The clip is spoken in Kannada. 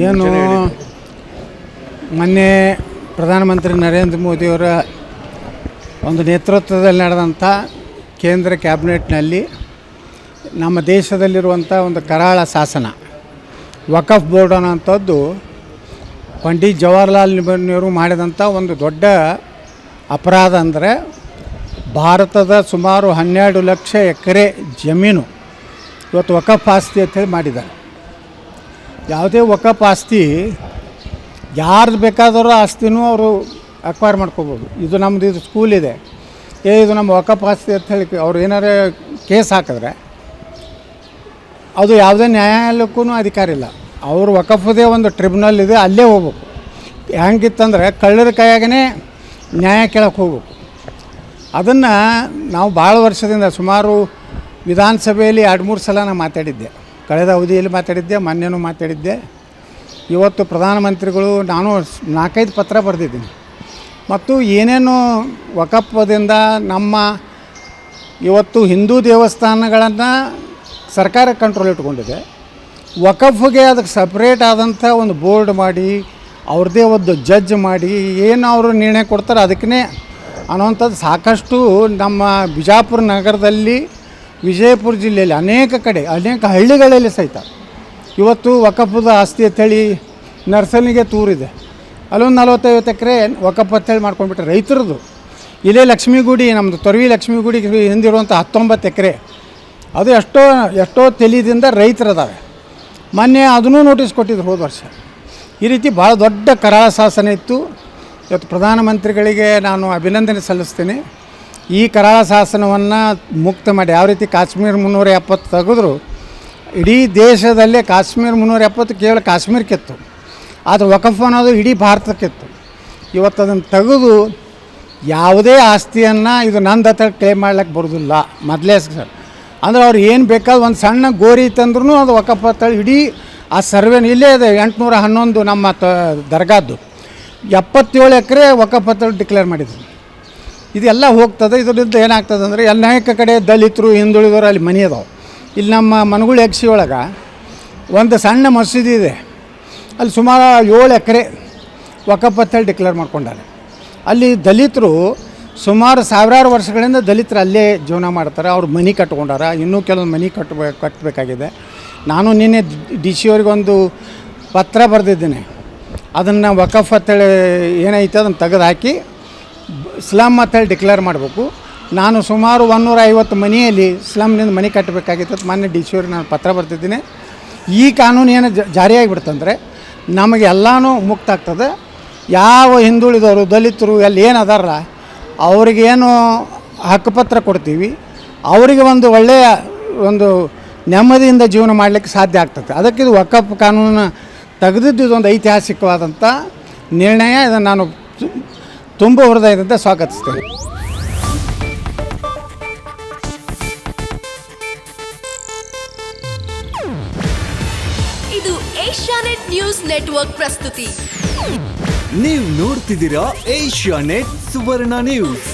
ಏನು ಮೊನ್ನೆ ಪ್ರಧಾನಮಂತ್ರಿ ನರೇಂದ್ರ ಮೋದಿಯವರ ಒಂದು ನೇತೃತ್ವದಲ್ಲಿ ನಡೆದಂಥ ಕೇಂದ್ರ ಕ್ಯಾಬಿನೆಟ್ನಲ್ಲಿ ನಮ್ಮ ದೇಶದಲ್ಲಿರುವಂಥ ಒಂದು ಕರಾಳ ಶಾಸನ ವಕಫ್ ಬೋರ್ಡ್ ಅನ್ನೋಂಥದ್ದು ಪಂಡಿತ್ ಜವಾಹರ್ಲಾಲ್ ನೆಹರು ಮಾಡಿದಂಥ ಒಂದು ದೊಡ್ಡ ಅಪರಾಧ ಅಂದರೆ ಭಾರತದ ಸುಮಾರು ಹನ್ನೆರಡು ಲಕ್ಷ ಎಕರೆ ಜಮೀನು ಇವತ್ತು ವಕಫ್ ಆಸ್ತಿ ಅಂತೇಳಿ ಮಾಡಿದ್ದಾರೆ. ಯಾವುದೇ ವಕಪ್ ಆಸ್ತಿ, ಯಾರ್ದು ಬೇಕಾದರೂ ಆಸ್ತಿನೂ ಅವರು ಅಕ್ವೈರ್ ಮಾಡ್ಕೋಬೋದು. ಇದು ನಮ್ಮದು ಇದು ಸ್ಕೂಲ್ ಇದೆ. ಏ, ಇದು ನಮ್ಮ ವಕಪ್ ಆಸ್ತಿ ಅಂತ ಹೇಳಿ ಅವ್ರು ಏನಾರೇ ಕೇಸ್ ಹಾಕಿದ್ರೆ, ಅದು ಯಾವುದೇ ನ್ಯಾಯಾಲಯಕ್ಕೂ ಅಧಿಕಾರ ಇಲ್ಲ. ಅವರು ವಕಫದೇ ಒಂದು ಟ್ರಿಬ್ಯುನಲ್ ಇದೆ, ಅಲ್ಲೇ ಹೋಗ್ಬೇಕು. ಹೆಂಗಿತ್ತಂದ್ರೆ ಕಳ್ಳರ ಕೈಯಾಗೇ ನ್ಯಾಯ ಕೇಳಕ್ಕೆ ಹೋಗ್ಬೇಕು. ಅದನ್ನು ನಾವು ಭಾಳ ವರ್ಷದಿಂದ ಸುಮಾರು ವಿಧಾನಸಭೆಯಲ್ಲಿ ಎರಡು ಮೂರು ಸಲ ನಾನು ಮಾತಾಡಿದ್ದೆ. ಕಳೆದ ಅವಧಿಯಲ್ಲಿ ಮಾತಾಡಿದ್ದೆ ಮೊನ್ನೆನೂ ಮಾತಾಡಿದ್ದೆ. ಇವತ್ತು ಪ್ರಧಾನಮಂತ್ರಿಗಳು ನಾನು ನಾಲ್ಕೈದು ಪತ್ರ ಬರೆದಿದ್ದೀನಿ. ಮತ್ತು ಏನೇನು ವಕಪ್ಪದಿಂದ ನಮ್ಮ ಇವತ್ತು ಹಿಂದೂ ದೇವಸ್ಥಾನಗಳನ್ನು ಸರ್ಕಾರ ಕಂಟ್ರೋಲ್ ಇಟ್ಕೊಂಡಿದೆ. ವಕಫ್ಗೆ ಅದಕ್ಕೆ ಸಪ್ರೇಟ್ ಆದಂಥ ಒಂದು ಬೋರ್ಡ್ ಮಾಡಿ, ಅವ್ರದ್ದೇ ಒಂದು ಜಡ್ಜ್ ಮಾಡಿ, ಏನು ಅವರು ನಿರ್ಣಯ ಕೊಡ್ತಾರೆ ಅದಕ್ಕೇ ಅನ್ನೋವಂಥದ್ದು ಸಾಕಷ್ಟು ನಮ್ಮ ಬಿಜಾಪುರ ನಗರದಲ್ಲಿ ವಿಜಯಪುರ ಜಿಲ್ಲೆಯಲ್ಲಿ ಅನೇಕ ಕಡೆ, ಅನೇಕ ಹಳ್ಳಿಗಳಲ್ಲಿ ಸಹಿತ ಇವತ್ತು ವಕಪದ ಆಸ್ತಿ ಅಂತೇಳಿ ನರ್ಸಲಿಗೆ ತೂರಿದೆ. ಅಲ್ಲೊಂದು ನಲವತ್ತೈವತ್ತು ಎಕರೆ ವಕಪ್ಪ ಅಂತೇಳಿ ಮಾಡ್ಕೊಂಡ್ಬಿಟ್ರೆ ರೈತರದು. ಇಲ್ಲೇ ಲಕ್ಷ್ಮೀಗುಡಿ ನಮ್ಮದು ತೊರವಿ ಲಕ್ಷ್ಮೀಗುಡಿ ಹಿಂದಿರುವಂಥ ಹತ್ತೊಂಬತ್ತು ಎಕರೆ. ಅದು ಎಷ್ಟೋ ಎಷ್ಟೋ ತೆಲಿದಿಂದ ರೈತರದಾವೆ. ಮೊನ್ನೆ ಅದನ್ನೂ ನೋಟಿಸ್ ಕೊಟ್ಟಿದ್ರು ಹೋದ ವರ್ಷ. ಈ ರೀತಿ ಭಾಳ ದೊಡ್ಡ ಕರಾಳ ಶಾಸನ ಇತ್ತು. ಇವತ್ತು ಪ್ರಧಾನಮಂತ್ರಿಗಳಿಗೆ ನಾನು ಅಭಿನಂದನೆ ಸಲ್ಲಿಸ್ತೀನಿ. ಈ ಕರಾಳ ಶಾಸನವನ್ನು ಮುಕ್ತ ಮಾಡಿ ಯಾವ ರೀತಿ ಕಾಶ್ಮೀರ ಮುನ್ನೂರ ಎಪ್ಪತ್ತು ತೆಗೆದ್ರು? ಇಡೀ ದೇಶದಲ್ಲೇ ಕಾಶ್ಮೀರ ಮುನ್ನೂರ ಎಪ್ಪತ್ತು ಕೇವಲ ಕಾಶ್ಮೀರಕ್ಕಿತ್ತು. ಆದರೆ ವಕಫ್ ಅನ್ನೋದು ಇಡೀ ಭಾರತಕ್ಕಿತ್ತು. ಇವತ್ತು ಅದನ್ನು ತೆಗೆದು ಯಾವುದೇ ಆಸ್ತಿಯನ್ನು ಇದು ನಂದು ಹತ್ರ ಕ್ಲೇಮ್ ಮಾಡ್ಲಿಕ್ಕೆ ಬರೋದಿಲ್ಲ. ಮೊದಲೇ ಸರ್. ಅಂದ್ರೆ ಅವ್ರು ಏನು ಬೇಕಾದ ಒಂದು ಸಣ್ಣ ಗೋರಿ ತಂದ್ರೂ ಅದು ವಕಫ್ ಅಂತೇಳಿ ಇಡೀ ಆ ಸರ್ವೇನ ಇಲ್ಲೇ ಇದೆ, ಎಂಟುನೂರ ಹನ್ನೊಂದು ನಮ್ಮ ತ ದರ್ಗಾದ್ದು. ಎಪ್ಪತ್ತೇಳು ಎಕರೆ ವಕಫ್ ಅಂತೇಳಿ ಡಿಕ್ಲೇರ್ ಮಾಡಿದ್ರು. ಇದೆಲ್ಲ ಹೋಗ್ತದೆ ಇದರಿಂದ ಏನಾಗ್ತದೆ ಅಂದರೆ ಅನೇಕ ಕಡೆ ದಲಿತರು ಹಿಂದುಳಿದವರು ಅಲ್ಲಿ ಮನೆ ಅದಾವೆ. ಇಲ್ಲಿ ನಮ್ಮ ಮನಗುಳ ಎಕ್ಸಿ ಒಳಗೆ ಒಂದು ಸಣ್ಣ ಮಸೀದಿ ಇದೆ. ಅಲ್ಲಿ ಸುಮಾರು ಏಳು ಎಕರೆ ಅಂತೇಳಿ ಡಿಕ್ಲೇರ್ ಮಾಡ್ಕೊಂಡಾರೆ. ಅಲ್ಲಿ ದಲಿತರು ಸುಮಾರು ಸಾವಿರಾರು ವರ್ಷಗಳಿಂದ ದಲಿತರು ಅಲ್ಲೇ ಜೀವನ ಮಾಡ್ತಾರೆ. ಅವ್ರು ಮನೆ ಕಟ್ಕೊಂಡಾರ. ಇನ್ನೂ ಕೆಲವೊಂದು ಮನೆ ಕಟ್ಟಬೇಕು ಕಟ್ಟಬೇಕಾಗಿದೆ ನಾನು ನಿನ್ನೆ ಡಿ ಸಿ ಅವ್ರಿಗೊಂದು ಪತ್ರ ಬರೆದಿದ್ದೇನೆ. ಅದನ್ನು ವಕಫ್ ಅಂತೇಳಿ ಏನೈತೆ ಅದನ್ನು ತೆಗೆದು ಹಾಕಿ ಸ್ಲಮ್ ಅಂತೇಳಿ ಡಿಕ್ಲೇರ್ ಮಾಡಬೇಕು. ನಾನು ಸುಮಾರು ಒನ್ನೂರ ಐವತ್ತು ಮನೆಯಲ್ಲಿ ಸ್ಲಮ್ನಿಂದ ಮನೆ ಕಟ್ಟಬೇಕಾಗಿತ್ತು. ಮಾನ್ಯ ಡಿ ಸಿ ನಾನು ಪತ್ರ ಬರ್ತಿದ್ದೀನಿ. ಈ ಕಾನೂನು ಏನು ಜ- ಜಾರಿಯಾಗಿಬಿಡ್ತಂದ್ರೆ ನಮಗೆ ಎಲ್ಲನೂ ಮುಕ್ತ ಆಗ್ತದೆ. ಯಾವ ಹಿಂದುಳಿದವರು, ದಲಿತರು ಎಲ್ಲ ಏನು ಅವ್ರಿಗೇನು ಹಕ್ಕುಪತ್ರ ಕೊಡ್ತೀವಿ. ಅವರಿಗೆ ಒಂದು ಒಳ್ಳೆಯ ಒಂದು ನೆಮ್ಮದಿಯಿಂದ ಜೀವನ ಮಾಡಲಿಕ್ಕೆ ಸಾಧ್ಯ ಆಗ್ತದೆ. ಅದಕ್ಕೆ ಇದು ವಕಫ್ ಕಾನೂನು ತೆಗೆದಿದ್ದು ಇದೊಂದು ಐತಿಹಾಸಿಕವಾದಂಥ ನಿರ್ಣಯ. ಇದನ್ನು ನಾನು ತುಂಬ ಹೃದಯದಿಂದ ಸ್ವಾಗತಿಸ್ತೇನೆ. ಇದು ಏಷ್ಯಾನೆಟ್ ನ್ಯೂಸ್ ನೆಟ್ವರ್ಕ್ ಪ್ರಸ್ತುತಿ. ನೀವು ನೋಡ್ತಿದ್ದೀರಾ ಏಷ್ಯಾ ನೆಟ್ ಸುವರ್ಣ ನ್ಯೂಸ್.